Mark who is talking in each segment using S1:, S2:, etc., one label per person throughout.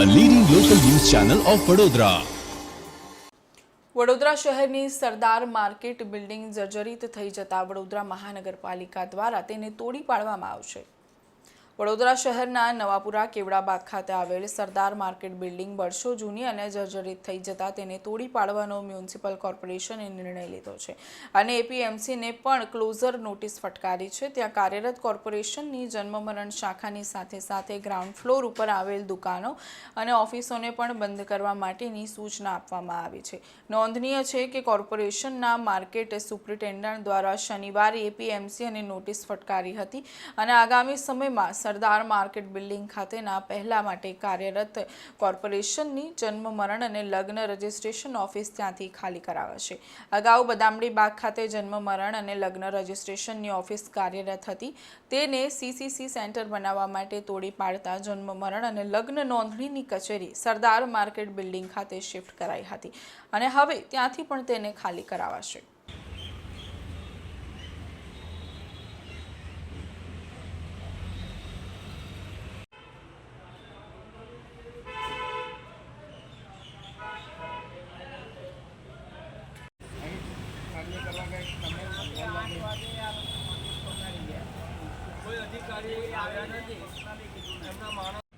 S1: a leading local news channel of Vadodara.
S2: Vadodara શહેરની સરદાર market building જર્જરિત થઈ જતા વડોદરા મહાનગરપાલિકા દ્વારા તેને તોડી પાડવામાં આવશે વડોદરા શહેરના નવાપુરા કેવડાબાગ ખાતે આવેલ સરદાર માર્કેટ બિલ્ડિંગ વર્ષો જૂની અને જર્જરિત થઈ જતા તેને તોડી પાડવાનો મ્યુનિસિપલ કોર્પોરેશને નિર્ણય લીધો છે. અને એપીએમસીને પણ ક્લોઝર નોટિસ ફટકારી છે. ત્યાં કાર્યરત કોર્પોરેશનની જન્મમરણ શાખાની સાથે સાથે ગ્રાઉન્ડ ફ્લોર ઉપર આવેલ દુકાનો અને ઓફિસોને પણ બંધ કરવા માટેની સૂચના આપવામાં આવી છે. નોંધનીય છે કે કોર્પોરેશનના માર્કેટ સુપ્રિન્ટેન્ડન્ટ દ્વારા શનિવારે એપીએમસી અને નોટિસ ફટકારી હતી અને આગામી સમયમાં સરદાર માર્કેટ બિલ્ડિંગ ખાતેના પહેલા માટે કાર્યરત કોર્પોરેશનની જન્મ, મરણ અને લગ્ન રજિસ્ટ્રેશન ઓફિસ ત્યાંથી ખાલી કરાવાશે અગાઉ બદામડી બાગ ખાતે જન્મ, મરણ અને લગ્ન રજિસ્ટ્રેશનની ઓફિસ કાર્યરત હતી. તેને સીસીસી સેન્ટર બનાવવા માટે તોડી પાડતા જન્મ, મરણ અને લગ્ન નોંધણીની કચેરી સરદાર માર્કેટ બિલ્ડિંગ ખાતે શિફ્ટ કરાઈ હતી અને હવે ત્યાંથી પણ તેને ખાલી કરાવાશે. અધિકારી આવ્યા નથી.
S3: એમના માણસ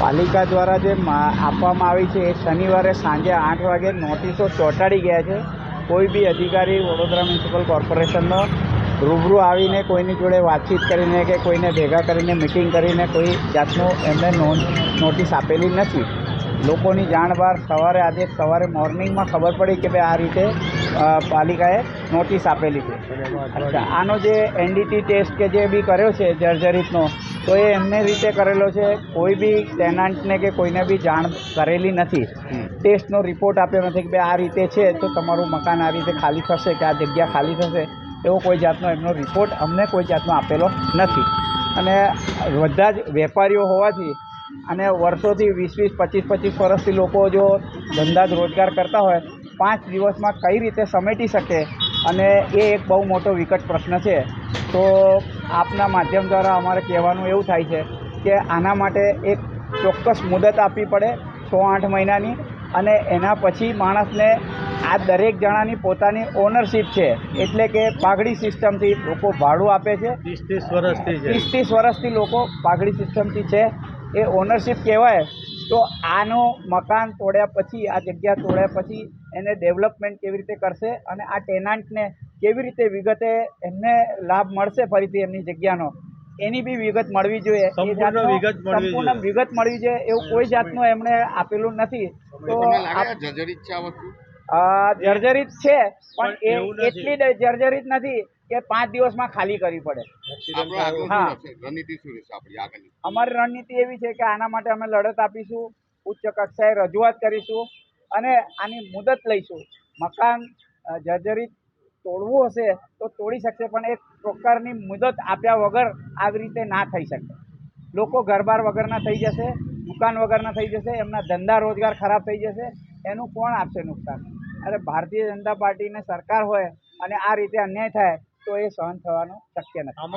S3: પાલિકા દ્વારા જે આપવામાં આવી છે એ શનિવારે સાંજે આઠ વાગે નોટિસો ચોંટાડી ગયા છે. કોઈ બી અધિકારી વડોદરા મ્યુનિસિપલ કોર્પોરેશનનો રૂબરૂ આવીને કોઈની જોડે વાતચીત કરીને કે કોઈને ભેગા કરીને મિટિંગ કરીને કોઈ જાતનું એમને નોટિસ આપેલી નથી. લોકોની જાણ બહાર સવારે આજે સવારે મોર્નિંગમાં ખબર પડી કે ભાઈ આ રીતે પાલિકાએ નોટિસ આપેલી છે. આનો જે એનડીટી ટેસ્ટ કે જે બી કર્યો છે જર્જરિતનો તો એ એમને રીતે કરેલો છે. કોઈ બી ટેનન્ટને કે કોઈને બી જાણ કરેલી નથી. ટેસ્ટનો રિપોર્ટ આપ્યો નથી કે ભાઈ આ રીતે છે તો તમારું મકાન આ રીતે ખાલી થશે કે આ જગ્યા ખાલી થશે એવો કોઈ જાતનો એમનો રિપોર્ટ અમને કોઈ જાતનો આપેલો નથી. અને બધા જ વેપારીઓ હોવાથી અને વર્ષોથી વીસ વીસ પચીસ પચીસ વર્ષથી લોકો જો ધંધા જ રોજગાર કરતા હોય પાંચ દિવસમાં કઈ રીતે સમેટી શકે? અને એ એક બહુ મોટો વિકટ પ્રશ્ન છે. તો આપના માધ્યમ દ્વારા અમારે કહેવાનું એવું થાય છે કે આના માટે એક ચોક્કસ મુદત આપવી પડે છ આઠ મહિનાની અને એના પછી માણસને આ દરેક જણાની પોતાની ઓનરશીપ છે. એટલે કે પાઘડી સિસ્ટમથી લોકો ભાડું આપે છે.
S4: ત્રીસ ત્રીસ વર્ષથી
S3: ત્રીસ ત્રીસ વર્ષથી લોકો પાઘડી સિસ્ટમથી છે. એ ઓનરશિપ કહેવાય. તો આનું મકાન તોડ્યા પછી આ જગ્યા તોડ્યા પછી એને ડેવલપમેન્ટ કેવી રીતે કરશે અને આ ટેનાન્ટને કેવી રીતે વિગતે એમને લાભ મળશે ફરીથી એમની જગ્યાનો? એની બી વિગત મળવી જોઈએ.
S4: સંપૂર્ણ વિગત મળવી
S3: સંપૂર્ણ
S4: જોઈએ.
S3: વિગત મળવી જોઈએ એવું કોઈ જાતનું એમણે આપેલું નથી. તો
S5: જર્જરિત છે આ વસ્તુ?
S3: આ જર્જરિત છે પણ એ એટલી જર્જરિત નથી કે પાંચ દિવસમાં ખાલી કરવી પડે. હા. અમારી રણનીતિ એવી છે કે આના માટે અમે લડત આપીશું ઉચ્ચ કક્ષાએ રજૂઆત કરીશું અને આની મુદત લઈશું. મકાન જર્જરિત તોડવું હશે, તો તોડી શકશે, પણ એક પ્રકારની મુદત આપ્યા વગર આવી રીતે ના થઈ શકે. લોકો ઘરબાર વગરના થઈ જશે, દુકાન વગરના થઈ જશે, એમના ધંધા રોજગાર ખરાબ થઈ જશે, એનું કોણ આપશે નુકસાન? અરે ભારતીય જનતા પાર્ટીને સરકાર હોય અને આ રીતે અન્યાય થાય, તો એ સહન થવાનું શક્ય નથી.